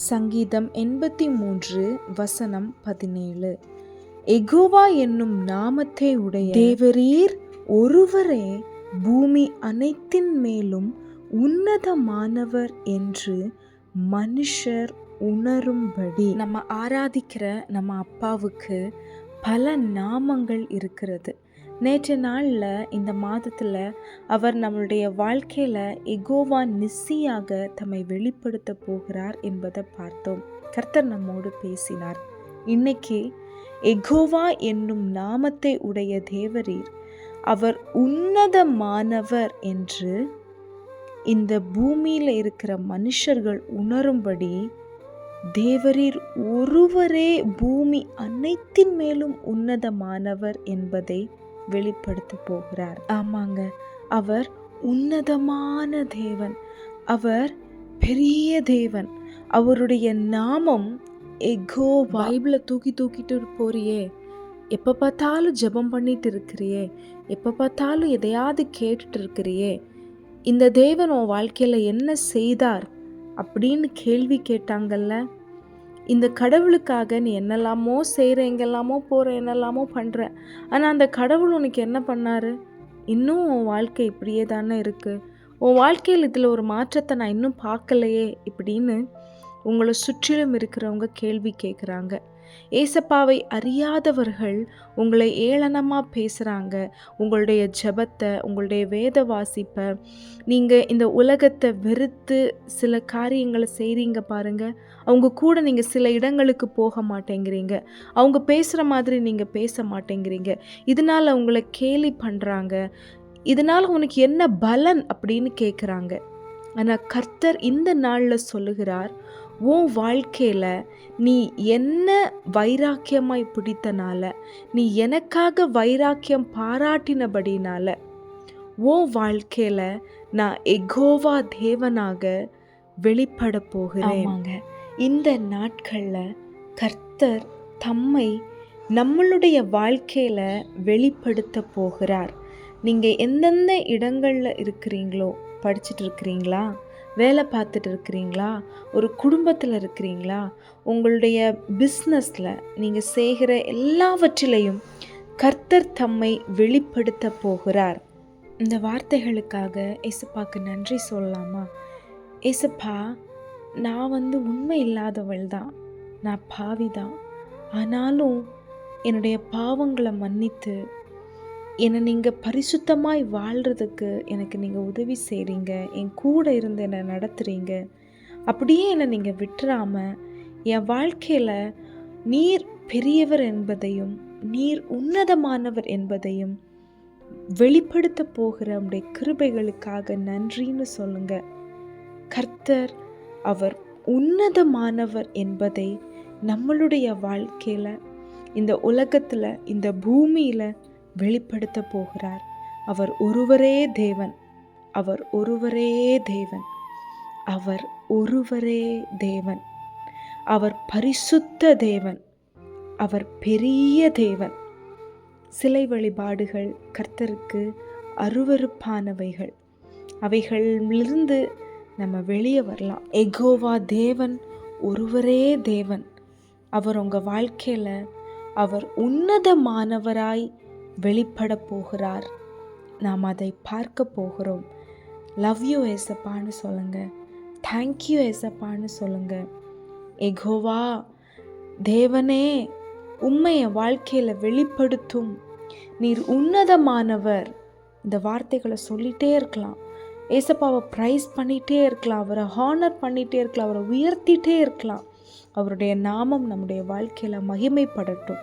சங்கீதம் எண்பத்தி மூன்று வசனம் பதினேழு. எகோவா என்னும் நாமத்தை உடைய தேவரீர் ஒருவரே பூமி அனைத்தின் மேலும் உன்னதமானவர் என்று மனுஷர் உணரும்படி. நம்ம ஆராதிக்கிற நம்ம அப்பாவுக்கு பல நாமங்கள் இருக்கிறது. நேற்று நாளில் இந்த மாதத்தில் அவர் நம்மளுடைய வாழ்க்கையில் எகோவா நிஸ்ஸியாக தம்மை வெளிப்படுத்த போகிறார் என்பதை பார்த்தோம். கர்த்தர் நம்மோடு பேசினார். இன்னைக்கு எகோவா என்னும் நாமத்தை உடைய தேவரீர் அவர் உன்னதமானவர் என்று இந்த பூமியில் இருக்கிற மனுஷர்கள் உணரும்படி தேவரீர் ஒருவரே பூமி அனைத்தின் மேலும் உன்னதமானவர் என்பதை வெளிப்படுத்த போகிறார். ஆமாங்க. அவர் உன்னதமான தேவன். அவர் பெரிய தேவன். அவருடைய நாமம் எகோ பைபிளை தூக்கி தூக்கிட்டு போறியே. எப்போ பார்த்தாலும் ஜெபம் பண்ணிட்டு இருக்கிறியே. எப்போ பார்த்தாலும் எதையாவது கேட்டுட்டு இருக்கிறியே. இந்த தேவன் உன் வாழ்க்கையில் என்ன செய்தார் அப்படின்னு கேள்வி கேட்டாங்கல்ல? இந்த கடவுளுக்காக நீ என்னெல்லாமோ செய்கிற எங்கெல்லாமோ போகிற என்னெல்லாமோ பண்ணுற ஆனால் அந்த கடவுள் உனக்கு என்ன பண்ணாரு? இன்னும் உன் வாழ்க்கை இப்படியே தானே இருக்குது உன் வாழ்க்கையில் இதில் ஒரு மாற்றத்தை நான் இன்னும் பார்க்கலையே இப்படின்னு உங்களை சுற்றிலும் இருக்கிறவங்க கேள்வி கேட்குறாங்க ஏசப்பாவை அறியாதவர்கள் உங்களை ஏளனமாக பேசுகிறாங்க உங்களுடைய ஜெபத்தை உங்களுடைய வேத வாசிப்பை நீங்கள் இந்த உலகத்தை வெறுத்து சில காரியங்களை செய்கிறீங்க பாருங்கள் அவங்க கூட நீங்கள் சில இடங்களுக்கு போக மாட்டேங்கிறீங்க. அவங்க பேசுகிற மாதிரி நீங்கள் பேச மாட்டேங்கிறீங்க. இதனால் உங்களை கேலி பண்ணுறாங்க இதனால் உனக்கு என்ன பலன் அப்படின்னு கேட்குறாங்க ஆனால் கர்த்தர் இந்த நாளில் சொல்லுகிறார் உன் வாழ்க்கையில் நீ என்ன வைராக்கியமாய் பிடித்தனால நீ எனக்காக வைராக்கியம் பாராட்டினபடினால உன் வாழ்க்கையில் நான் எகோவா தேவனாக வெளிப்பட போகிறேன். இந்த நாட்களில் கர்த்தர் தம்மை நம்மளுடைய வாழ்க்கையில் வெளிப்படுத்த போகிறார். நீங்கள் எந்தெந்த இடங்களில் இருக்கிறீங்களோ படிச்சுட்டு இருக்கிறீங்களா? வேலை பார்த்துட்டு இருக்கிறீங்களா? ஒரு குடும்பத்தில் இருக்கிறீங்களா? உங்களுடைய பிஸ்னஸில் நீங்கள் செய்கிற எல்லாவற்றிலையும் கர்த்தர் தம்மை வெளிப்படுத்த போகிறார். இந்த வார்த்தைகளுக்காக ஏசப்பாக்கு நன்றி சொல்லலாமா? ஏசப்பா நான் வந்து உண்மை இல்லாதவள் தான். நான் பாவி தான் ஆனாலும் என்னுடைய பாவங்களை மன்னித்து என்னை நீங்கள் பரிசுத்தமாய் வாழ்கிறதுக்கு எனக்கு நீங்கள் உதவி செய்கிறீங்க என் கூட இருந்து என்னை நடத்துகிறீங்க அப்படியே என்னை நீங்கள் விட்டுறாமல் என் வாழ்க்கையில் நீர் பெரியவர் என்பதையும் நீர் உன்னதமானவர் என்பதையும் வெளிப்படுத்த போகிற உடைய கிருபைகளுக்காக நன்றின்னு சொல்லுங்க. கர்த்தர் அவர் உன்னதமானவர் என்பதை நம்மளுடைய வாழ்க்கையில் இந்த உலகத்தில் இந்த பூமியில் வெளிப்படுத்த போகிறார். அவர் ஒருவரே தேவன். அவர் ஒருவரே தேவன். அவர் ஒருவரே தேவன். அவர் பரிசுத்த தேவன். அவர் பெரிய தேவன். சிலை வழிபாடுகள் கர்த்தருக்கு அருவறுப்பானவைகள் அவைகளிலிருந்து நம்ம வெளியே வரலாம். எகோவா தேவன் ஒருவரே தேவன். அவர் உங்கள் வாழ்க்கையில் அவர் உன்னதமானவராய் வெளிப்பட போகிறார். நாம் அதை பார்க்க போகிறோம். லவ் யூ ஏசப்பான்னு சொல்லுங்கள் தேங்க்யூ ஏசப்பான்னு சொல்லுங்கள் எகோவா தேவனே உண்மையை வாழ்க்கையில் வெளிப்படுத்தும். நீர் உன்னதமானவர். இந்த வார்த்தைகளை சொல்லிகிட்டே இருக்கலாம். ஏசப்பாவை ப்ரைஸ் பண்ணிகிட்டே இருக்கலாம். அவரை ஹானர் பண்ணிகிட்டே இருக்கலாம். அவரை உயர்த்திட்டே இருக்கலாம். அவருடைய நாமம் நம்முடைய வாழ்க்கையில் மகிமைப்படட்டும்.